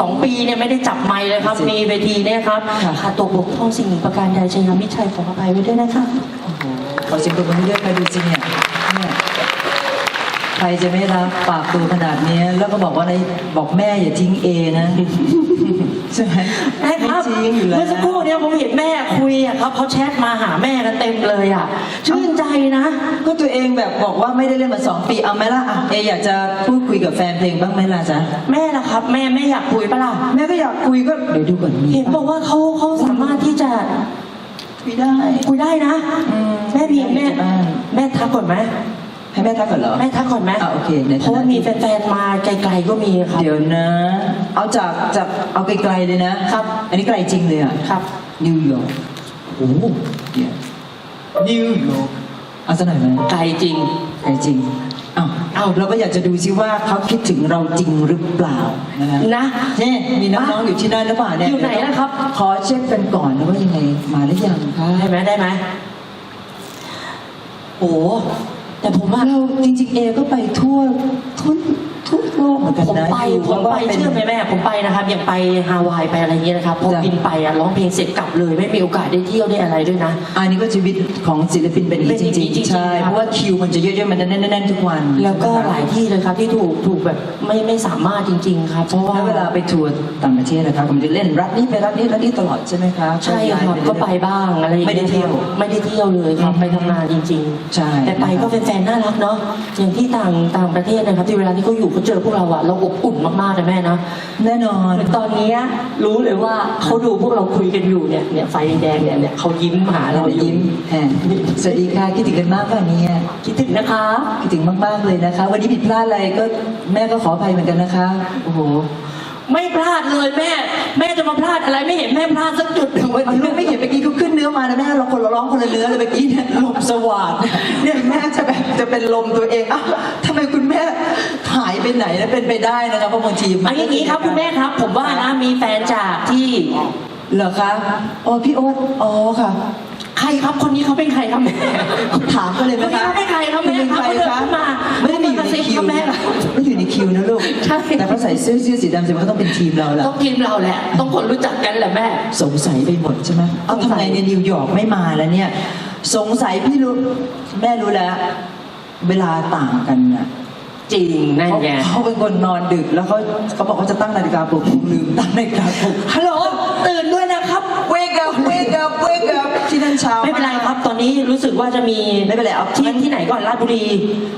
สองปีเนี่ยไม่ได้จับไมค์เลยครับ มีเวทีเนี่ยครับค่ะขาดตัวบกพร่องสิ่งหนึ่งประการใดชัยมิตรชัยขออภัยไว้ด้วยนะครับโอ้โหขอเสียงปรบมือให้ด้วยใครดูจริงเนี่ยเนี่ยใครจะไม่รับปากตัวขนาดนี้ แล้วก็บอกว่าในบอกแม่อย่าทิ้งเอนะ ใช่ไหมแม่ครับไม่ทิ้งอยู่แล้วเมื่อสักครู่เนี่ยผมเห็นแม่คุยอะครับเขาแชทมาหาแม่กันเต็มเลยอะชื่นใจนะก็ตัวเองแบบบอกว่าไม่ได้เล่นมาสองปีเอาไหมล่ะอะเออยากจะพูดคุยกับแฟนเพลงบ้างไหมล่ะจ๊ะแม่ล่ะครับ แม่แม่อยากคุยปะล่ะแม่ก็อยากคุยก็เดี๋ยวดูก่อนมีเห็นบอกว่าเขาเขาสามารถที่จะคุยได้คุยได้นะ อืมแม่พีแม่ได้บ้างแม่ทักก่อนไหม ให้แม่ทักก่อนเหรอ แม่ทักก่อนไหมอะโอเคในฐานะ เพราะว่ามีแฟนๆมาไกลๆก็มีครับ เดี๋ยวนะ เอาจากจากเอาไกลๆเลยนะครับ อันนี้ไกลจริงเลยอะครับ นิวยอร์กโอ้โหเนี่ยนิวยอร์กเอาสักหน่อยไหมไกลจริง ไกลจริงอ้าวอ้าวเราก็อยากจะดูซิว่าเขาคิดถึงเราจริงหรือเปล่านะฮะนะ เนี่ยมีน้องๆอยู่ที่นั่นหรือเปล่าเนี่ยอยู่ไหนนะครับ ขอเช็คกันก่อนนะว่ายังไงมาหรือยังคะได้ไหมได้ไหมโอ้ แต่ผมว่าเราจริงๆเอก็ไปทั่วทั่วทั่วโลกเหมือนกันผมนะไปอยู่ผมไปว่าเป็นเชื่อไหมแม่ผมไปนะครับ อย่างไปฮาวายไปอะไรเงี้ยนะครับพอจ้ะบินไปอะร้องเพลงเสร็จกลับเลย ไม่มีโอกาสได้เที่ยวได้อะไรด้วยนะ อันนี้ก็ชีวิตของศิลปินเป็นอย่างเป็นนี้อย่างจนี้ริงจริงๆๆใช่ครับเพราะว่าคิวมันจะเยอะๆมันจะแน่นๆทุกวัน แล้วก็หลายที่เลยครับที่ถูกถูกแบบไม่ไม่สามารถจริง ๆ ครับเพราะว่าแล้วเวลาไปทัวร์ต่างประเทศนะครับผมจะเล่นรัฐนี้ไปรัฐนี้รัฐนี้ตลอดใช่ไหมคะใช่ครับก็ไปบ้างอะไรอย่างไม่เงี้ยได้เที่ยวไม่ได้เที่ยวเลยครับอืมไปทำงานจริงใช่แต่ไปก็แฟนๆน่ารักเนาะอย่างที่ต่างต่างประเทศนะครับที่เวลาที่เขาอยู่เขาเจอพวกเราอะเราอบอุ่นมากๆนะแม่นะแน่นอน ตอนเนี้ยรู้เลยว่าเขาดูพวกเราคุยกันอยู่เนี่ยเนี่ยไฟแดงเนี่ยเนี่ยเขายิ้มหาเราเราอยู่ยิ้มแหมสวัสดีค่ะคิดถึงกันมากป่ะเนี่ยคิดถึงนะคะคิดถึงมากๆเลยนะคะ วันนี้ผิดพลาดอะไรก็แม่ก็ขออภัยเหมือนกันนะคะโอ้โห ไม่พลาดเลยแม่ แม่จะมาพลาดอะไรไม่เห็นแม่พลาดสักจุดหนึ่งเอาลูกไม่เห็นเมื่อกี้เขาขึ้นเนื้อมานะแม่เราคนละร้องคนละเนื้อเลยเมื่อกี้เนี่ยลมสว่างเนี่ยแม่จะแบบจะเป็นลมตัวเองอ้าวทำไมคุณแม่หายไปไหนแล้วเป็นไปได้นะคะเพราะบางทีมัอันนี้ครับคุณแม่ครับ ผมว่านะมีแฟนจากที่เหรอคะอ๋อพี่โอ๊ตอ๋อค่ะ ใครครับคนนี้เขาเป็นใครครับแม่ถามกันเลยไหมคนนี้คะเขาเป็นใครครับแม่เป็นครับใครเขาเดินคะเข้ามาไม่ได้มีอยู่ในคิวเขามากระซิบครับแม่ไม่ได้อยู่ใน คิวนะลูก ใช่ แต่เขาใส่เสื้อเสื้อสีดำแสดงว่าต้องเป็นทีมเราแหละต้องทีมเราแหละ ต้องคนรู้จักกันแหละแม่ สงสัยไปหมดใช่ไหมเอาสงสัทำยไมเนี่ยนิวยอร์กไม่มาแล้วเนี่ย สงสัยพี่รู้แม่รู้แล้ว เวลาต่างกันน่ะจริงนั่นเขาไงเขาเป็นคนนอนดึกแล้วเขาเขาบอกเขาจะตั้งนาฬิกาปลุกผมลืมตั้งนาฬิกาปลุกฮัลโหลตื่นด้วยนะครับ wake up wake up wake up ที่นั่นเช้าไม่เป็นไรครับตอ นนี้รู้สึกว่าจะมีไม่เป็นไรเอาที่ที่ไหนก่อนราชบุรี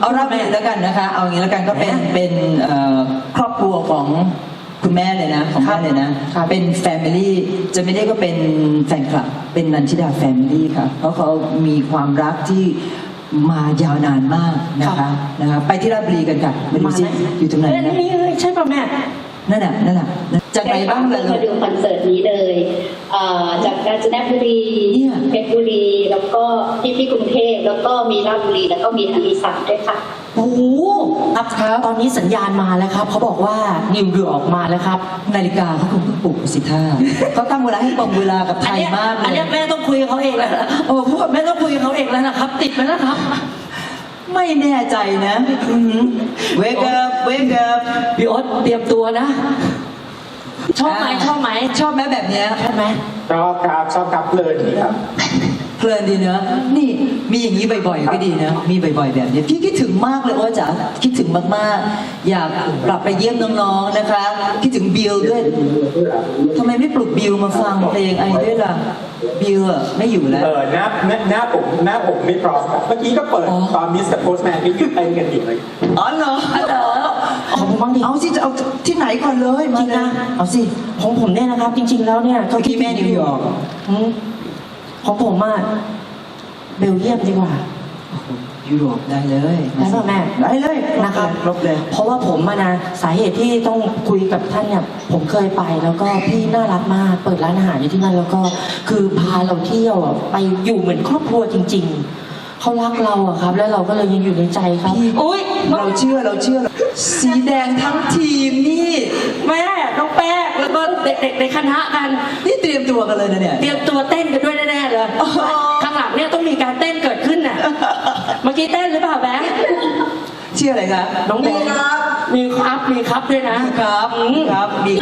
เอารับไปแล้วกันนะคะ เอาอย่างนี้แล้วกันก็เป็นแม่เป็นเอ่อครอบครัวของคุณแม่เลยนะของครัแม่บเลยนะครับเป็นแฟมิลี่จะไม่ได้ก็เป็นแฟนคลับ เป็นนันชิดาแฟมิลี่ค่ะเพราะเขามีความรักที่มายาวนานมากนะคะนะคะไปที่ราชบุรีกันค่ะมาดูซิมาไหมอยู่ตรงไหนเอ้ยนะนี่ใช่ป่ะแม่นั่นน่ะนั่นน่ะจากไหนบ้างล่ะลูมากดูคอนเสิร์ตนี้เลยเอ่อ จากกาญจนบุรีเนี่ยเพชรบุรี แล้วก็ที่ที่กรุงเทพแล้วก็มีราชบุรีแล้วก็มีทางอีสานด้วยค่ะโอ้โหครับครับตอนนี้สัญญาณมาแล้วครับเขาบอกว่านิวยอร์กมาแล้วครับ นาฬิกาเขาคงเพิ่งปลุกสิท่าเขาตั้งเวลาให้ตรงเวลากับไทอันยเนี้ยมากเลอันยเนี้ยแม่ต้องคุยกับเขาเองแล้วนะโอ้พูดแม่ต้องคุยกับเขาเองแล้วนะครับ ติดไปแล้วครับ ไม่แน่ใจนะอือหือ wake up wake up พี่โอ๊ตเตรียมตัวนะ ชอบไหมชอบไหมชอบไหมแบบเนี้ยชอบไหมชอบครับชอบครับเพลินดีครับ เพลินดีเนอะนี่มีอย่างนี้บ่อยๆก็ดีนะมีบ่อยๆแบบนี้พี่คิดถึงมากเลยโอ้จ๋าคิดถึงมากๆ อยากกลับไปเยี่ยมน้องๆนะคะ คิดถึงบิลด้วยทำไมไม่ปลุกบิลมาฟังเพลงไอด้วยล่ะบิลอะไม่อยู่แล้ว เออหน้าหน้าหน้าผมหน้าผมไม่พร้อมครับเมื่อกี้ก็เปิดอ๋อตอนมิสเตอร์โพสแมนก็ยืดเต้นกันอยู่เลยอ๋อเหรอเออของ ผมบ้างดิเอาสิจะเอาที่ไหนก่อนเลยมาจริงเลยนะเอาสิของผมเนี่ยนะครับ จริง ๆ แล้วเนี่ยเมื่อกี้แม่นิวยอร์กอืมของผมอะเบลเยียมดีกว่ายุโรปได้เลยได้ป่ะแม่ ได้เลยนะครับครบเลยเพราะว่าผมอะนะสาเหตุที่ต้องคุยกับท่านเนี่ย ผมเคยไปแล้วก็พี่น่ารักมากเปิดร้านอาหารอยู่ที่นั่นแล้วก็คือพาเราเที่ยวอะไปอยู่เหมือนครอบครัวจริง ๆเขารักเราอะครับ แล้วเราก็เลยยังอยู่ในใจครับพี่ อุ้ย เราเชื่อเราเชื่อ สีแดงทั้งทีมนี่ แม่น้องแป้งแล้วก็เด็กๆในคณะกัน นี่เตรียมตัวกันเลยนะเนี่ย เตรียมตัวเต้นกันด้วยแน่ๆเลยอ๋อ ข้างหลังเนี่ยต้องมีการเต้นเกิดขึ้นน่ะเมื่อกี้เต้นหรือเปล่าแบงค์ชื่ออะไรคะน้องแบงค์มีครับมีครับด้วยนะ ครับอืมครับมี